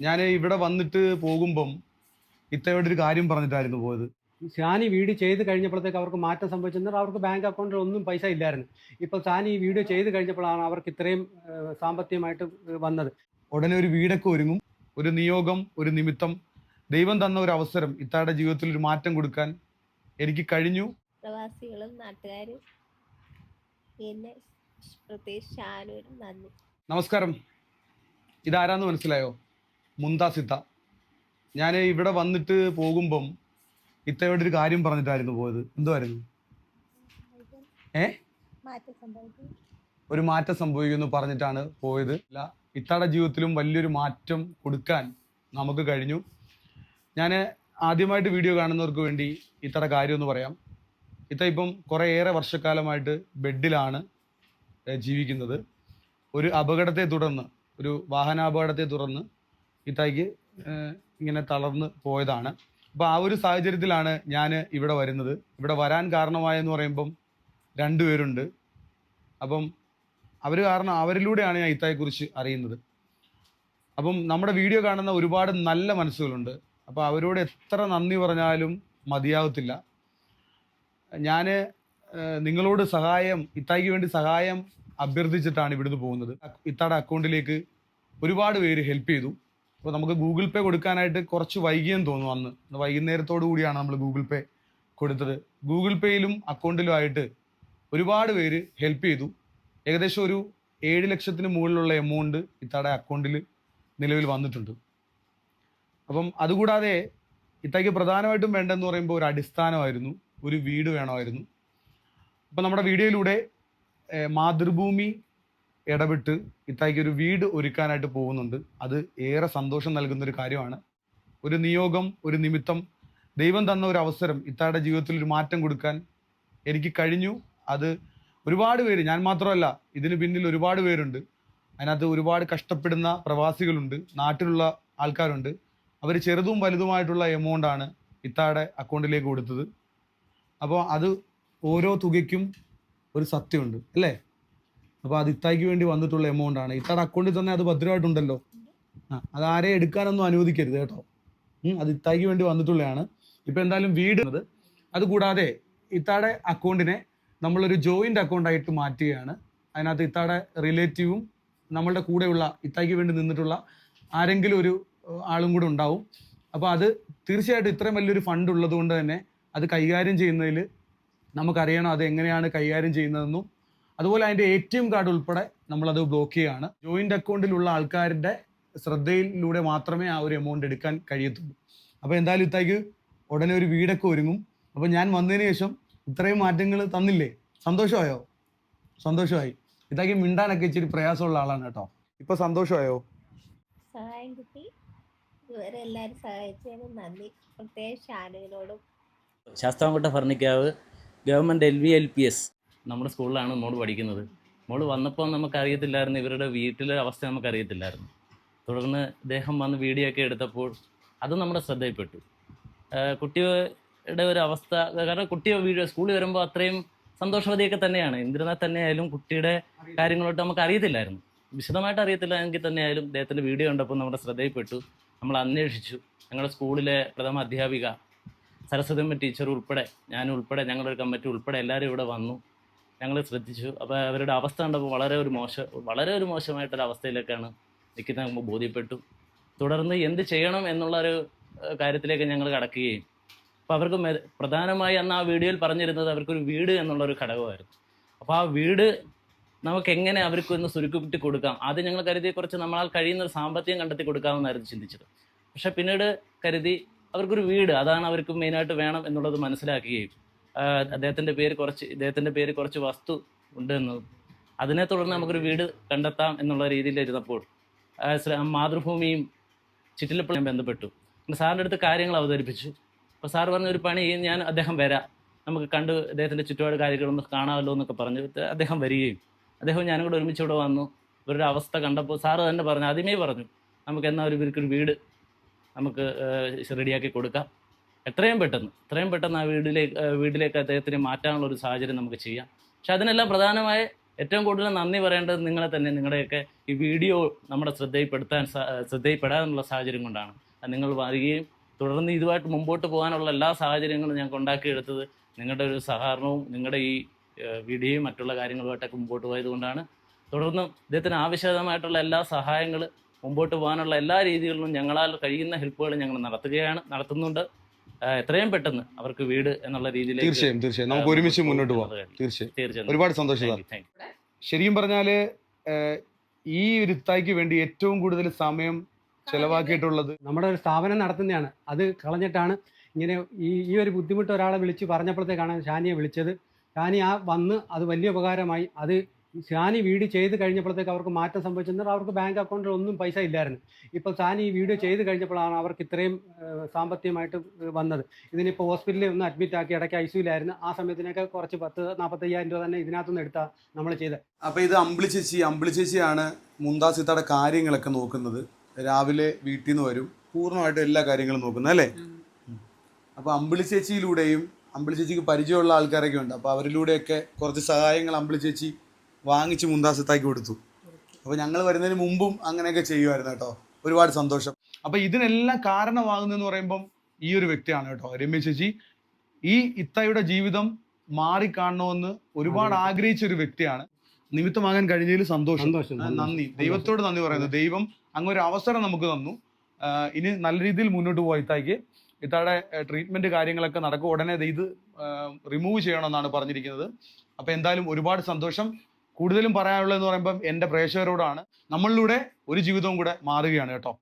ഞാൻ ഇവിടെ വന്നിട്ട് പോകുമ്പം ഇത്തയോടെ ഒരു കാര്യം പറഞ്ഞിട്ടായിരുന്നു പോയത്. സാനി വീഡിയോ ചെയ്ത് കഴിഞ്ഞപ്പോഴത്തേക്ക് അവർക്ക് മാറ്റം സംഭവിച്ചെന്നാൽ അവർക്ക് ബാങ്ക് അക്കൗണ്ടിൽ ഒന്നും പൈസ ഇല്ലായിരുന്നു. ഇപ്പോൾ ഷാനി ഈ വീഡിയോ ചെയ്ത് കഴിഞ്ഞപ്പോഴാണ് അവർക്ക് ഇത്രയും സാമ്പത്തികമായിട്ട് വന്നത്. ഉടനെ ഒരു വീടൊക്കെ ഒരുങ്ങും. ഒരു നിയോഗം ഒരു നിമിത്തം. ദൈവം തന്ന ഒരു അവസരം ഇത്താടെ ജീവിതത്തിൽ ഒരു മാറ്റം കൊടുക്കാൻ എനിക്ക് കഴിഞ്ഞു. പ്രവാസികളും നാട്ടുകാരും പിന്നെ പ്രത്യേകിച്ച് നന്ദി. നമസ്കാരം. ഇതാരാന്ന് മനസ്സിലായോ? മുന്താസ് ഇത്ത ഞാൻ ഇവിടെ വന്നിട്ട് പോകുമ്പം ഇത്തയോടെ ഒരു കാര്യം പറഞ്ഞിട്ടായിരുന്നു പോയത്. എന്തുവായിരുന്നു? ഏ? ഒരു മാറ്റം സംഭവിക്കുന്നു പറഞ്ഞിട്ടാണ് പോയത്. അല്ല ഇത്തയുടെ ജീവിതത്തിലും വലിയൊരു മാറ്റം കൊടുക്കാൻ നമുക്ക് കഴിഞ്ഞു. ഞാൻ ആദ്യമായിട്ട് വീഡിയോ കാണുന്നവർക്ക് വേണ്ടി ഇത്തയുടെ കാര്യം ഒന്ന് പറയാം. ഇത്ത ഇപ്പം കുറേ ഏറെ വർഷക്കാലമായിട്ട് ബെഡിലാണ് ജീവിക്കുന്നത്. ഒരു അപകടത്തെ തുടർന്ന് ഒരു വാഹനാപകടത്തെ തുടർന്ന് ഏഹ്, ഇങ്ങനെ തളർന്ന് പോയതാണ്. അപ്പോൾ ആ ഒരു സാഹചര്യത്തിലാണ് ഞാൻ ഇവിടെ വരുന്നത്. ഇവിടെ വരാൻ കാരണമായെന്ന് പറയുമ്പം രണ്ടുപേരുണ്ട് അപ്പം അവർ കാരണം അവരിലൂടെയാണ് ഞാൻ ഇത്തായെക്കുറിച്ച് അറിയുന്നത്. അപ്പം നമ്മുടെ വീഡിയോ കാണുന്ന ഒരുപാട് നല്ല മനസ്സുകളുണ്ട്. അപ്പോൾ അവരോട് എത്ര നന്ദി പറഞ്ഞാലും മതിയാവത്തില്ല. ഞാൻ നിങ്ങളോട് സഹായം ഇത്തായിക്ക് വേണ്ടി സഹായം അഭ്യർത്ഥിച്ചിട്ടാണ് ഇവിടുന്ന് പോകുന്നത്. ഇത്താടെ അക്കൗണ്ടിലേക്ക് ഒരുപാട് പേര് ഹെൽപ്പ് ചെയ്തു. അപ്പോൾ നമുക്ക് ഗൂഗിൾ പേ കൊടുക്കാനായിട്ട് കുറച്ച് വൈകിയെന്ന് തോന്നുന്നു അന്ന്. വൈകുന്നേരത്തോടു കൂടിയാണ് നമ്മൾ ഗൂഗിൾ പേ കൊടുത്തത്. ഗൂഗിൾ പേയിലും അക്കൗണ്ടിലും ആയിട്ട് ഒരുപാട് പേര് ഹെൽപ്പ് ചെയ്തു. ഏകദേശം ഒരു ഏഴ് ലക്ഷത്തിന് മുകളിലുള്ള എമൗണ്ട് ഇത്താടെ അക്കൗണ്ടിൽ നിലവിൽ വന്നിട്ടുണ്ട്. അപ്പം അതുകൂടാതെ ഇത്തയ്ക്ക് പ്രധാനമായിട്ടും വേണ്ടെന്ന് പറയുമ്പോൾ ഒരു അടിസ്ഥാനമായിരുന്നു. ഒരു വീട് വേണമായിരുന്നു. അപ്പം നമ്മുടെ വീഡിയോയിലൂടെ മാതൃഭൂമി ഇടപെട്ട് ഇത്തായിക്ക് ഒരു വീട് ഒരുക്കാനായിട്ട് പോകുന്നുണ്ട്. അത് ഏറെ സന്തോഷം നൽകുന്ന ഒരു കാര്യമാണ്. ഒരു നിയോഗം ഒരു നിമിത്തം ദൈവം തന്ന ഒരു അവസരം ഇത്തായുടെ ജീവിതത്തിൽ ഒരു മാറ്റം കൊടുക്കാൻ എനിക്ക് കഴിഞ്ഞു. അത് ഒരുപാട് പേര് ഞാൻ മാത്രമല്ല ഇതിന് പിന്നിൽ ഒരുപാട് പേരുണ്ട്. അതിനകത്ത് ഒരുപാട് കഷ്ടപ്പെടുന്ന പ്രവാസികളുണ്ട് നാട്ടിലുള്ള ആൾക്കാരുണ്ട്. അവർ ചെറുതും വലുതുമായിട്ടുള്ള ആണ് ഇത്താടെ അക്കൗണ്ടിലേക്ക് കൊടുത്തത്. അപ്പോൾ അത് ഓരോ തുകയ്ക്കും ഒരു സത്യമുണ്ട് അല്ലേ? അപ്പോൾ അത് ഇത്തായിക്ക് വേണ്ടി വന്നിട്ടുള്ള എമൗണ്ട് ആണ്. ഇത്താടെ അക്കൗണ്ടിൽ തന്നെ അത് ഭദ്രമായിട്ടുണ്ടല്ലോ. ആ അത് ആരെ എടുക്കാനൊന്നും അനുവദിക്കരുത് കേട്ടോ. അത് ഇത്തായിക്ക് വേണ്ടി വന്നിട്ടുള്ളതാണ്. ഇപ്പം എന്തായാലും വീട് അതുകൂടാതെ ഇത്താടെ അക്കൗണ്ടിനെ നമ്മളൊരു ജോയിന്റ് അക്കൗണ്ട് ആയിട്ട് മാറ്റുകയാണ്. അതിനകത്ത് ഇത്താടെ റിലേറ്റീവും നമ്മളുടെ കൂടെയുള്ള ഇത്തായിക്ക് വേണ്ടി നിന്നിട്ടുള്ള ആരെങ്കിലും ഒരു ആളും കൂടെ ഉണ്ടാവും. അപ്പോൾ അത് തീർച്ചയായിട്ടും ഇത്രയും വലിയൊരു ഫണ്ട് ഉള്ളത് കൊണ്ട് തന്നെ അത് കൈകാര്യം ചെയ്യുന്നതിൽ നമുക്കറിയണം അത് എങ്ങനെയാണ് കൈകാര്യം ചെയ്യുന്നതെന്നും അതുപോലെ അതിന്റെ എ ടി എം കാർഡ് ഉൾപ്പെടെ നമ്മൾ അത് ബ്ലോക്ക് ചെയ്യുകയാണ് ജോയിന്റ് അക്കൗണ്ടിലുള്ള ആൾക്കാരുടെ ശ്രദ്ധയിലൂടെ മാത്രമേ ആ ഒരു എമൗണ്ട് എടുക്കാൻ കഴിയത്തുള്ളൂ. അപ്പോൾ എന്തായാലും ഇത്തേക്ക് ഉടനെ ഒരു വീടൊക്കെ ഒരുങ്ങും. അപ്പോൾ ഞാൻ വന്നതിന് ശേഷം ഇത്രയും മാറ്റങ്ങൾ തന്നില്ലേ? സന്തോഷമായോ? സന്തോഷമായി. ഇതാക്കി മിണ്ടാനൊക്കെ ഇച്ചിരി പ്രയാസമുള്ള ആളാണ് കേട്ടോ. ഇപ്പൊ സന്തോഷമായോ? സഹായം കിട്ടി. ഇതുവരെ എല്ലാവരും സഹായിച്ചതിന് നന്ദി. പ്രത്യേകിച്ച് ഷാനുവിനോടും Sasthamkotta ഫർണിക്കാവ് government L V L P S. നമ്മുടെ സ്കൂളിലാണ് മോൾ പഠിക്കുന്നത്. മോൾ വന്നപ്പോൾ നമുക്കറിയത്തില്ലായിരുന്നു ഇവരുടെ വീട്ടിലെ അവസ്ഥ നമുക്കറിയത്തില്ലായിരുന്നു. തുടർന്ന് ഇദ്ദേഹം വന്ന് വീഡിയോ ഒക്കെ എടുത്തപ്പോൾ അത് നമ്മുടെ ശ്രദ്ധയിൽപ്പെട്ടു. കുട്ടിയുടെ ഒരു അവസ്ഥ കാരണം കുട്ടിയോ വീഡിയോ സ്കൂളിൽ വരുമ്പോൾ അത്രയും സന്തോഷവതിയൊക്കെ തന്നെയാണ്. എന്നിരുന്നാൽ തന്നെയായാലും കുട്ടിയുടെ കാര്യങ്ങളോട്ട് നമുക്ക് അറിയത്തില്ലായിരുന്നു വിശദമായിട്ട് അറിയത്തില്ല എങ്കിൽ തന്നെയായാലും ഇദ്ദേഹത്തിന്റെ വീഡിയോ കണ്ടപ്പോൾ നമ്മുടെ ശ്രദ്ധയിൽപ്പെട്ടു. നമ്മൾ അന്വേഷിച്ചു. ഞങ്ങളുടെ സ്കൂളിലെ പ്രഥമ അധ്യാപിക സരസ്വതമ്മ ടീച്ചർ ഉൾപ്പെടെ ഞാൻ ഉൾപ്പെടെ ഞങ്ങളുടെ കമ്മിറ്റി ഉൾപ്പെടെ എല്ലാവരും ഇവിടെ വന്നു. ഞങ്ങൾ ശ്രദ്ധിച്ചു. അപ്പോൾ അവരുടെ അവസ്ഥ കണ്ടപ്പോൾ വളരെ ഒരു മോശം വളരെ ഒരു മോശമായിട്ടൊരു അവസ്ഥയിലേക്കാണ് നിൽക്കുന്നത് നമുക്ക് ബോധ്യപ്പെട്ടു. തുടർന്ന് എന്ത് ചെയ്യണം എന്നുള്ള ഒരു കാര്യത്തിലേക്ക് ഞങ്ങൾ കടക്കുകയും. അപ്പോൾ അവർക്ക് പ്രധാനമായി അന്ന് ആ വീഡിയോയിൽ പറഞ്ഞിരുന്നത് അവർക്കൊരു വീട് എന്നുള്ളൊരു ഘടകമായിരുന്നു. അപ്പോൾ ആ വീട് നമുക്ക് എങ്ങനെ അവർക്ക് ഒന്ന് സുരുക്കിട്ട് കൊടുക്കാം? ആദ്യം ഞങ്ങൾ കരുതി കുറച്ച് നമ്മളാൽ കഴിയുന്ന സാമ്പത്തികം കണ്ടെത്തി കൊടുക്കാമെന്നായിരുന്നു ചിന്തിച്ചത്. പക്ഷെ പിന്നീട് കരുതി അവർക്കൊരു വീട് അതാണ് അവർക്ക് മെയിനായിട്ട് വേണം എന്നുള്ളത് മനസ്സിലാക്കുകയും ആഹ് അദ്ദേഹത്തിന്റെ പേര് കുറച്ച് ഇദ്ദേഹത്തിന്റെ പേര് കുറച്ച് വസ്തു ഉണ്ട് ഉണ്ടെന്ന് അതിനെ തുടർന്ന് നമുക്കൊരു വീട് കണ്ടെത്താം എന്നുള്ള രീതിയിൽ ഇരുന്നപ്പോൾ മാതൃഭൂമിയും ചിറ്റിലപ്പള്ളി ബന്ധപ്പെട്ടു. സാറിന്റെ അടുത്ത് കാര്യങ്ങൾ അവതരിപ്പിച്ചു. അപ്പോൾ സാർ പറഞ്ഞ ഒരു പണി ഞാൻ അദ്ദേഹം വരാം. നമുക്ക് കണ്ട് അദ്ദേഹത്തിന്റെ ചുറ്റുപാട് കാര്യങ്ങളൊന്ന് കാണാമല്ലോ എന്നൊക്കെ പറഞ്ഞു അദ്ദേഹം വരികയും അദ്ദേഹം ഞാനും കൂടെ ഒരുമിച്ച് ഇവിടെ വന്നു. ഇവരുടെ അവസ്ഥ കണ്ടപ്പോൾ സാറ് തന്നെ പറഞ്ഞു ആദ്യമേ പറഞ്ഞു നമുക്ക് എന്നാൽ ഒരു വീട് നമുക്ക് റെഡിയാക്കി കൊടുക്കാം. എത്രയും പെട്ടെന്ന് എത്രയും പെട്ടെന്ന് ആ വീട്ടിലേക്ക് ഏഹ്, വീട്ടിലേക്ക് അദ്ദേഹത്തിന് മാറ്റാനുള്ള ഒരു സാഹചര്യം നമുക്ക് ചെയ്യാം. പക്ഷെ അതിനെല്ലാം പ്രധാനമായ ഏറ്റവും കൂടുതൽ നന്ദി പറയേണ്ടത് നിങ്ങളെ തന്നെ നിങ്ങളുടെയൊക്കെ ഈ വീഡിയോ നമ്മുടെ ശ്രദ്ധയിൽപ്പെടുത്താൻ ശ്രദ്ധയിൽപ്പെടാനുള്ള സാഹചര്യം കൊണ്ടാണ്. നിങ്ങൾ വരികയും തുടർന്ന് ഇതുമായിട്ട് മുമ്പോട്ട് പോകാനുള്ള എല്ലാ സാഹചര്യങ്ങളും ഞങ്ങൾക്ക് ഉണ്ടാക്കിയെടുത്തത് നിങ്ങളുടെ ഒരു സഹകരണവും നിങ്ങളുടെ ഈ വീഡിയോയും മറ്റുള്ള കാര്യങ്ങളുമായിട്ടൊക്കെ മുമ്പോട്ട് പോയതുകൊണ്ടാണ് തുടർന്നും ഇദ്ദേഹത്തിന് ആവശ്യമായിട്ടുള്ള എല്ലാ സഹായങ്ങൾ മുമ്പോട്ട് പോകാനുള്ള എല്ലാ രീതികളിലും ഞങ്ങളാൽ കഴിയുന്ന ഹെൽപ്പുകൾ ഞങ്ങൾ നടത്തുകയാണ് നടത്തുന്നുണ്ട്. എത്രയും പെട്ടെന്ന് അവർക്ക് വീട് എന്നുള്ള രീതിയിൽ തീർച്ചയായും തീർച്ചയായും. നമുക്ക് ഒരുമിച്ച് മുന്നോട്ട് പോകാം. തീർച്ചയായും. തീർച്ചയായും. ഒരുപാട് സന്തോഷം ശരിക്കും പറഞ്ഞാൽ ഏഹ്, ഈ ഒരു ഇത്തായിക്ക് വേണ്ടി ഏറ്റവും കൂടുതൽ സമയം ചെലവാക്കിയിട്ടുള്ളത് നമ്മുടെ ഒരു സ്ഥാപനം നടത്തുന്നതാണ്. അത് കളഞ്ഞിട്ടാണ് ഇങ്ങനെ ഈ ഈ ഒരു ബുദ്ധിമുട്ട് ഒരാളെ വിളിച്ച് പറഞ്ഞപ്പോഴത്തേക്കാണ് ഷാനിയെ വിളിച്ചത്. ഷാനി ആ വന്ന് അത് വലിയ ഉപകാരമായി. അത് ഷാനി വീഡിയോ ചെയ്ത് കഴിഞ്ഞപ്പോഴത്തേക്ക് അവർക്ക് മാറ്റം സംഭവിച്ചെന്നാൽ അവർക്ക് ബാങ്ക് അക്കൗണ്ടിൽ ഒന്നും പൈസ ഇല്ലായിരുന്നു. ഇപ്പോൾ ഷാനി ഈ വീഡിയോ ചെയ്ത് കഴിഞ്ഞപ്പോഴാണ് അവർക്ക് ഇത്രയും സാമ്പത്തികമായിട്ട് വന്നത്. ഇതിനിപ്പോൾ ഹോസ്പിറ്റലിൽ ഒന്ന് അഡ്മിറ്റ് ആക്കി ഇടയ്ക്ക് ഐ സിയിലായിരുന്നു ആ സമയത്തിനൊക്കെ കുറച്ച് പത്ത് നാൽപ്പത്തയ്യായിരം രൂപ തന്നെ ഇതിനകത്തുനിന്ന് എടുത്താൽ നമ്മൾ ചെയ്തത്. അപ്പോൾ ഇത് അമ്പിളി ചേച്ചി അമ്പിളി ചേച്ചിയാണ് മുന്താസിത്തയുടെ കാര്യങ്ങളൊക്കെ നോക്കുന്നത്. രാവിലെ വീട്ടിൽ നിന്ന് വരും പൂർണമായിട്ടും എല്ലാ കാര്യങ്ങളും നോക്കുന്നത് അല്ലേ? അപ്പോൾ അമ്പിളി ചേച്ചിയിലൂടെയും അമ്പിളി ചേച്ചിക്ക് പരിചയമുള്ള ആൾക്കാരൊക്കെ ഉണ്ട്. അപ്പോൾ അവരിലൂടെയൊക്കെ കുറച്ച് സഹായങ്ങൾ അമ്പിളി ചേച്ചി വാങ്ങിച്ച് മുന്താസത്താക്കി കൊടുത്തു. അപ്പൊ ഞങ്ങൾ വരുന്നതിന് മുമ്പും അങ്ങനെയൊക്കെ ചെയ്യുമായിരുന്നു കേട്ടോ. ഒരുപാട് സന്തോഷം. അപ്പൊ ഇതിനെല്ലാം കാരണമാകുന്നതെന്ന് പറയുമ്പം ഈ ഒരു വ്യക്തിയാണ് കേട്ടോ രമ്യ ചേച്ചി. ഈ ഇത്തയുടെ ജീവിതം മാറിക്കാണണമെന്ന് ഒരുപാട് ആഗ്രഹിച്ച ഒരു വ്യക്തിയാണ്. നിമിത്തമാകാൻ കഴിഞ്ഞതിൽ സന്തോഷം. നന്ദി. ദൈവത്തോട് നന്ദി പറയുന്നു. ദൈവം അങ്ങ് ഒരു അവസരം നമുക്ക് തന്നു. ഇനി നല്ല രീതിയിൽ മുന്നോട്ട് പോയി ഇത്തായിക്ക്. ഇത്താടെ ട്രീറ്റ്മെന്റ് കാര്യങ്ങളൊക്കെ നടക്കും ഉടനെ ഇത് റിമൂവ് ചെയ്യണമെന്നാണ് പറഞ്ഞിരിക്കുന്നത്. അപ്പൊ എന്തായാലും ഒരുപാട് സന്തോഷം. കൂടുതലും പറയാനുള്ളതെന്ന് പറയുമ്പം എന്റെ പ്രേക്ഷകരോടാണ്. നമ്മളിലൂടെ ഒരു ജീവിതവും കൂടെ മാറുകയാണ് കേട്ടോ.